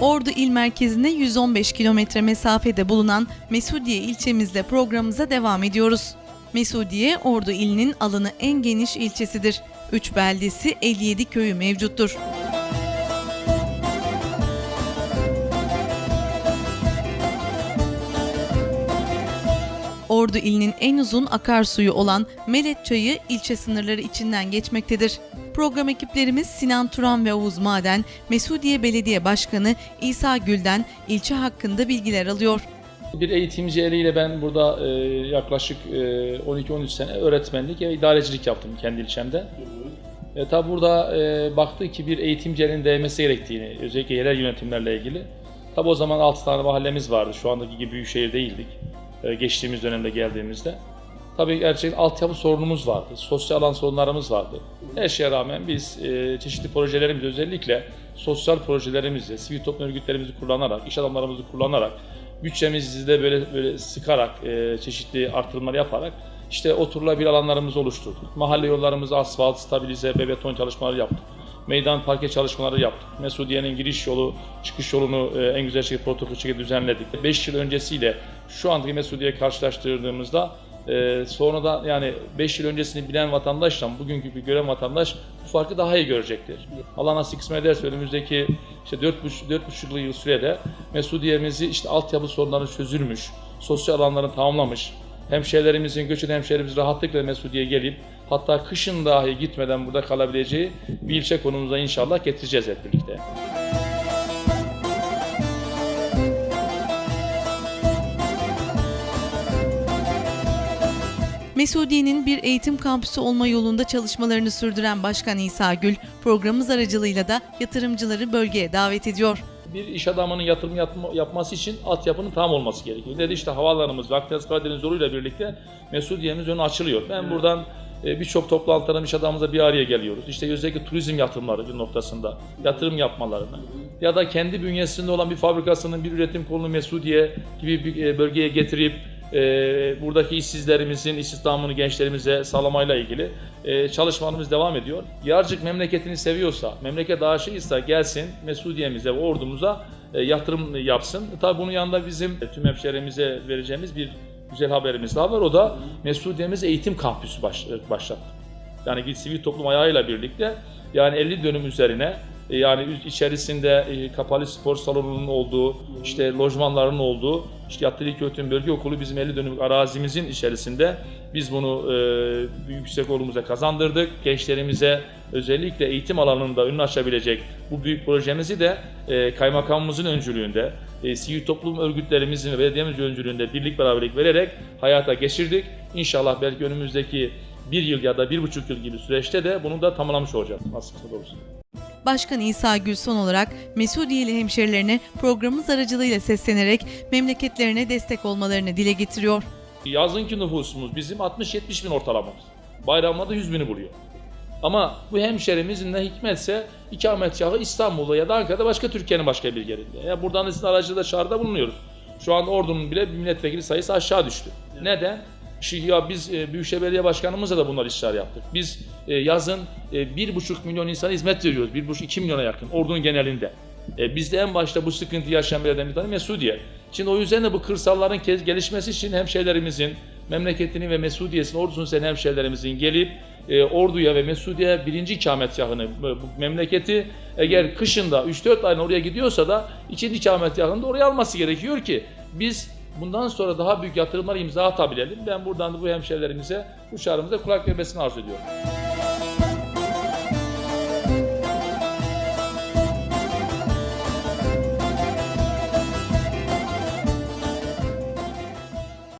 Ordu il merkezine 115 kilometre mesafede bulunan Mesudiye ilçemizle programımıza devam ediyoruz. Mesudiye, Ordu ilinin alanı en geniş ilçesidir. 3 beldesi 57 köyü mevcuttur. Ordu ilinin en uzun akarsuyu olan Melet Çayı ilçe sınırları içinden geçmektedir. Program ekiplerimiz Sinan Turan ve Oğuz Maden, Mesudiye Belediye Başkanı İsa Gül'den ilçe hakkında bilgiler alıyor. Bir eğitimci eliyle ben burada e, yaklaşık e, 12-13 sene öğretmenlik ve idarecilik yaptım kendi ilçemde. E, tabi burada e, baktık ki bir eğitimci elinin değmesi gerektiğini, özellikle yerel yönetimlerle ilgili. Tabi o zaman 6 tane mahallemiz vardı, şu andaki gibi büyük şehir değildik e, geçtiğimiz dönemde geldiğimizde. Tabii gerçekten altyapı sorunumuz vardı, sosyal alan sorunlarımız vardı. Her şeye rağmen biz e, çeşitli projelerimiz özellikle sosyal projelerimizle, sivil toplum örgütlerimizi kullanarak, iş adamlarımızı kullanarak, bütçemizi de böyle, böyle sıkarak, e, çeşitli artırımlar yaparak işte oturulabilir alanlarımızı oluşturduk. Mahalle yollarımızı asfalt, stabilize ve beton çalışmaları yaptık. Meydan parke çalışmaları yaptık. Mesudiye'nin giriş yolu, çıkış yolunu e, en güzel şekilde protokol şekilde düzenledik. 5 yıl öncesiyle şu andaki Mesudiye'yi karşılaştırdığımızda ee, sonra da yani 5 yıl öncesini bilen vatandaşla bugünkü bir gören vatandaş bu farkı daha iyi görecektir. Allah nasip kısmet ederse önümüzdeki işte 4,5 yıl sürede Mesudiye'mizi işte altyapı sorunları çözülmüş, sosyal alanlarını tamamlamış, hemşehrilerimizin, göçen hemşehrilerimiz rahatlıkla Mesudiye'ye gelip hatta kışın dahi gitmeden burada kalabileceği bir ilçe konumuza inşallah getireceğiz hep birlikte. Mesudiye'nin bir eğitim kampüsü olma yolunda çalışmalarını sürdüren Başkan İsa Gül, programımız aracılığıyla da yatırımcıları bölgeye davet ediyor. bir iş adamının yatırım yapma- yapması için altyapının tam olması gerekiyor. Dedi işte havaalanımız ve Akdeniz Karadeniz yoluyla birlikte Mesudiye'miz önü açılıyor. Ben buradan e, birçok toplantılarım iş adamımızla bir araya geliyoruz. İşte özellikle turizm yatırımları noktasında yatırım yapmalarını ya da kendi bünyesinde olan bir fabrikasının bir üretim kolunu Mesudiye gibi bir e, bölgeye getirip e, buradaki işsizlerimizin istihdamını gençlerimize sağlamayla ilgili e, çalışmalarımız devam ediyor. Yarcık memleketini seviyorsa, memleket aşığıysa gelsin Mesudiye'mize ve ordumuza e, yatırım yapsın. Tabii bunun yanında bizim tüm hemşehrimize vereceğimiz bir güzel haberimiz daha var. O da Mesudiye'miz eğitim kampüsü baş, başlattı. Yani sivil toplum ayağıyla birlikte yani 50 dönüm üzerine yani içerisinde e, kapalı spor salonunun olduğu, işte lojmanların olduğu, işte Yatılı İlköğretim Bölge Okulu bizim 50 dönümlük arazimizin içerisinde biz bunu e, yüksek okulumuza kazandırdık. Gençlerimize özellikle eğitim alanında önünü açabilecek bu büyük projemizi de e, kaymakamımızın öncülüğünde, e, sivil toplum örgütlerimizin ve belediyemizin öncülüğünde birlik beraberlik vererek hayata geçirdik. İnşallah belki önümüzdeki bir yıl ya da bir buçuk yıl gibi süreçte de bunu da tamamlamış olacağız. Nasıl doğrusu. Başkan İsa Gül son olarak Mesudiyeli hemşerilerine programımız aracılığıyla seslenerek memleketlerine destek olmalarını dile getiriyor. Yazınki nüfusumuz bizim 60-70 bin ortalamamız. Bayramlarda 100 bini buluyor. Ama bu hemşerimizin ne hikmetse ikametgahı İstanbul'da ya da Ankara'da başka Türkiye'nin başka bir yerinde. Ya buradan da sizin aracılığıyla çağrıda bulunuyoruz. Şu an ordunun bile bir milletvekili sayısı aşağı düştü. Neden? Şimdi ya biz e, Büyükşehir Belediye Başkanımızla da bunlar işler yaptık. Biz e, yazın e, bir buçuk milyon insana hizmet veriyoruz. Bir buçuk iki milyona yakın ordunun genelinde. E, biz de en başta bu sıkıntıyı yaşayan bir yerden bir tane Mesudiye. Şimdi o yüzden de bu kırsalların gelişmesi için hemşehrilerimizin memleketini ve Mesudiyesini, ordusunu seven hemşehrilerimizin gelip e, Ordu'ya ve Mesudiye birinci ikametgahını, bu memleketi eğer kışında 3-4 ayın oraya gidiyorsa da ikinci ikametgahını da oraya alması gerekiyor ki biz bundan sonra daha büyük yatırımlar imza atabilelim. Ben buradan da bu hemşehrilerimize, bu çağrımıza kulak vermesini arzu ediyorum.